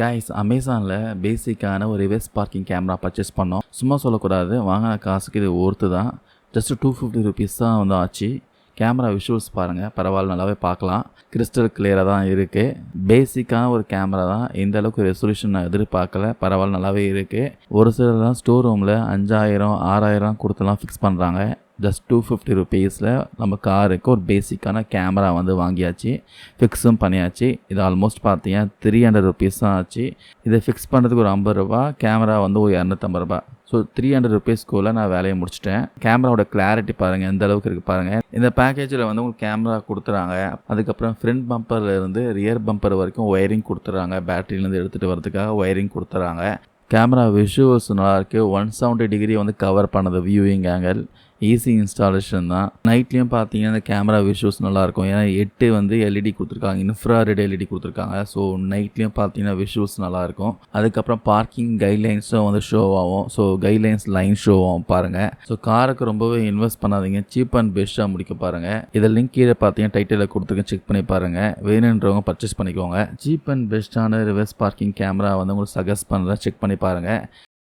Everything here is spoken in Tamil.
கைஸ் அமேசானில் பேசிக்கான ஒரு ரிவர்ஸ் பார்க்கிங் கேமரா பர்ச்சேஸ் பண்ணோம். சும்மா சொல்லக்கூடாது. வாங்கின காசுக்கு இது ஒர்த்து தான். ஜஸ்ட் டூ ஃபிஃப்டி ருபீஸ் தான் வந்து ஆச்சு. கேமரா விஷுவல்ஸ் பாருங்கள் பரவாயில்ல நல்லாவே பார்க்கலாம். கிறிஸ்டல் கிளியராக தான் இருக்குது பேசிக்கான ஒரு கேமரா தான். இந்த அளவுக்கு ரெசல்யூஷன் நான் எதிர்பார்க்கல. பரவாயில்ல நல்லாவே இருக்குது ஒரு சிலர்லாம் ஸ்டோர் ரூமில் அஞ்சாயிரம் ஆறாயிரம் கொடுத்துலாம் ஃபிக்ஸ் பண்ணுறாங்க ஜஸ்ட் டூ ஃபிஃப்டி ருபீஸில் நம்ம காருக்கு ஒரு பேசிக்கான கேமரா வந்து வாங்கியாச்சு. ஃபிக்ஸும் பண்ணியாச்சு. இது ஆல்மோஸ்ட் பார்த்தீங்கன்னா த்ரீ ஹண்ட்ரட் ருபீஸ் தான் ஆச்சு. இதை ஃபிக்ஸ் பண்ணுறதுக்கு ஒரு ஐம்பது ரூபா கேமரா வந்து ஒரு இரநூத்தம்பது ரூபா. ஸோ த்ரீ ஹண்ட்ரட் ருபீஸ்க்குள்ளே நான் வேலையை முடிச்சிட்டேன். கேமராவோட கிளாரிட்டி பாருங்கள் எந்த அளவுக்கு இருக்குது பாருங்கள் இந்த பேக்கேஜில் வந்து உங்களுக்கு கேமரா கொடுத்துறாங்க. அதுக்கப்புறம் ஃப்ரண்ட் பம்பரில் இருந்து ரியர் பம்பர் வரைக்கும் ஒயரிங் கொடுத்துறாங்க. பேட்டரியிலேருந்து எடுத்துகிட்டு வரதுக்காக ஒயரிங் கொடுத்துறாங்க. கேமரா விஷுவல்ஸ் நல்லாயிருக்கு ஒன் செவன்ட்டி டிகிரி வந்து கவர் பண்ணது வியூவிங் ஆங்கிள் ஈஸி இன்ஸ்டாலேஷன் தான். நைட்லேயும் பார்த்தீங்கன்னா இந்த கேமரா விஷுவல்ஸ் நல்லாயிருக்கும். ஏன்னா எட்டு வந்து எல்இடி கொடுத்துருக்காங்க. இன்ஃப்ராரெட் எல்இடி கொடுத்துருக்காங்க. ஸோ நைட்லேயும் பார்த்தீங்கன்னா விஷுவல்ஸ் நல்லாயிருக்கும். அதுக்கப்புறம் பார்க்கிங் கைட்லைன்ஸும் வந்து ஷோ ஆகும். ஸோ கைட்லைன்ஸ் லைன் ஷோ ஆகும் பாருங்கள் ஸோ காருக்கு ரொம்பவே இன்வெஸ்ட் பண்ணாதீங்க. சீப் அண்ட் பெஸ்ட்டாக முடிக்க பாருங்கள் இதில் லிங்க் கீழே பார்த்தீங்கன்னா டைட்டிலில் கொடுத்துருக்கேன். செக் பண்ணி பாருங்கள் வேணுன்றவங்க பர்ச்சேஸ் பண்ணிக்கோங்க. சீப் அண்ட் பெஸ்ட்டான ரிவர்ஸ் பார்க்கிங் கேமரா வந்து உங்களுக்கு சஜஸ்ட் பண்ணுறேன் செக் பண்ணி பாருங்கள்